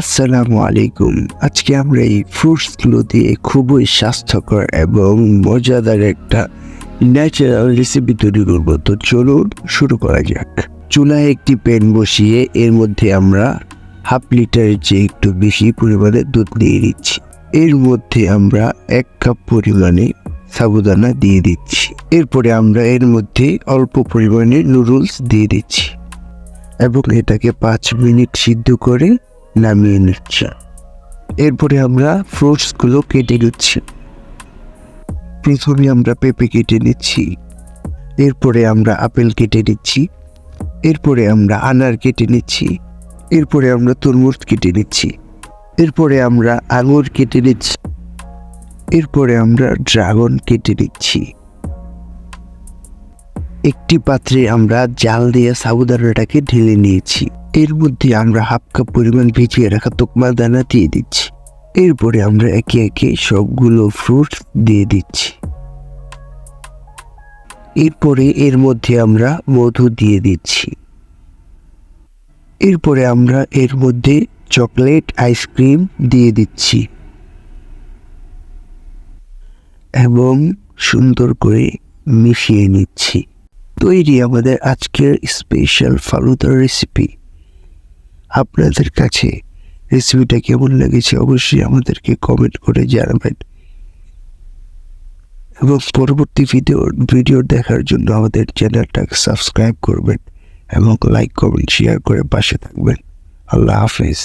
আসসালামু আলাইকুম। আজকে আমরা এই ফ্রুটসগুলো দিয়ে খুবই স্বাস্থ্যকর এবং মজাদার একটা ন্যাচারাল রেসিপি তৈরি করব। তো চলুন শুরু করা যাক। চুলায় একটি প্যান বসিয়ে এর মধ্যে আমরা হাফ লিটারের চেয়ে একটু বেশি পরিমাণে দুধ দিয়ে দিচ্ছি। এর মধ্যে আমরা এক কাপ পরিমাণে সাবুদানা দিয়ে দিচ্ছি। এরপরে আমরা এর মধ্যে অল্প পরিমাণে নুডলস দিয়ে দিচ্ছি এবং এটাকে পাঁচ মিনিট সিদ্ধ করে নামিয়ে নিচ্ছি। এরপরে আমরা ফ্রুটসগুলো কেটে নিচ্ছি। প্রথমে আমরা পেঁপে কেটে নিচ্ছি। এরপরে আমরা আপেল কেটে নিচ্ছি। এরপরে আমরা আনার কেটে নিচ্ছি। এরপরে আমরা তরমুজ কেটে নিচ্ছি। এরপরে আমরা আঙুর কেটে নিচ্ছি। এরপরে আমরা ড্রাগন কেটে নিচ্ছি। একটি পাত্রে আমরা জাল দিয়ে সাবুদানাটাকে ঢেলে নিয়েছি। এর মধ্যে আমরা হাফ কাপ পরিমাণ ভিজিয়ে রাখা তোকমা দানা দিয়ে দিচ্ছি। এরপরে আমরা একে একে সবগুলো ফ্রুটস দিয়ে দিচ্ছি। এরপরে এর মধ্যে আমরা মধু দিয়ে দিচ্ছি। এরপরে আমরা এর মধ্যে চকলেট আইসক্রিম দিয়ে দিচ্ছি। এবং সুন্দর করে মিশিয়ে নিচ্ছি। তৈরি আমাদের আজকের স্পেশাল ফালুদার রেসিপি আপনাদের কাছে রেসিপিটা কেমন লেগেছে অবশ্যই আমাদেরকে কমেন্ট করে জানাবেন। এবং পরবর্তী ভিডিও ভিডিও দেখার জন্য আমাদের চ্যানেলটাকে সাবস্ক্রাইব করবেন এবং লাইক কমেন্ট শেয়ার করে পাশে থাকবেন। আল্লাহ হাফেজ।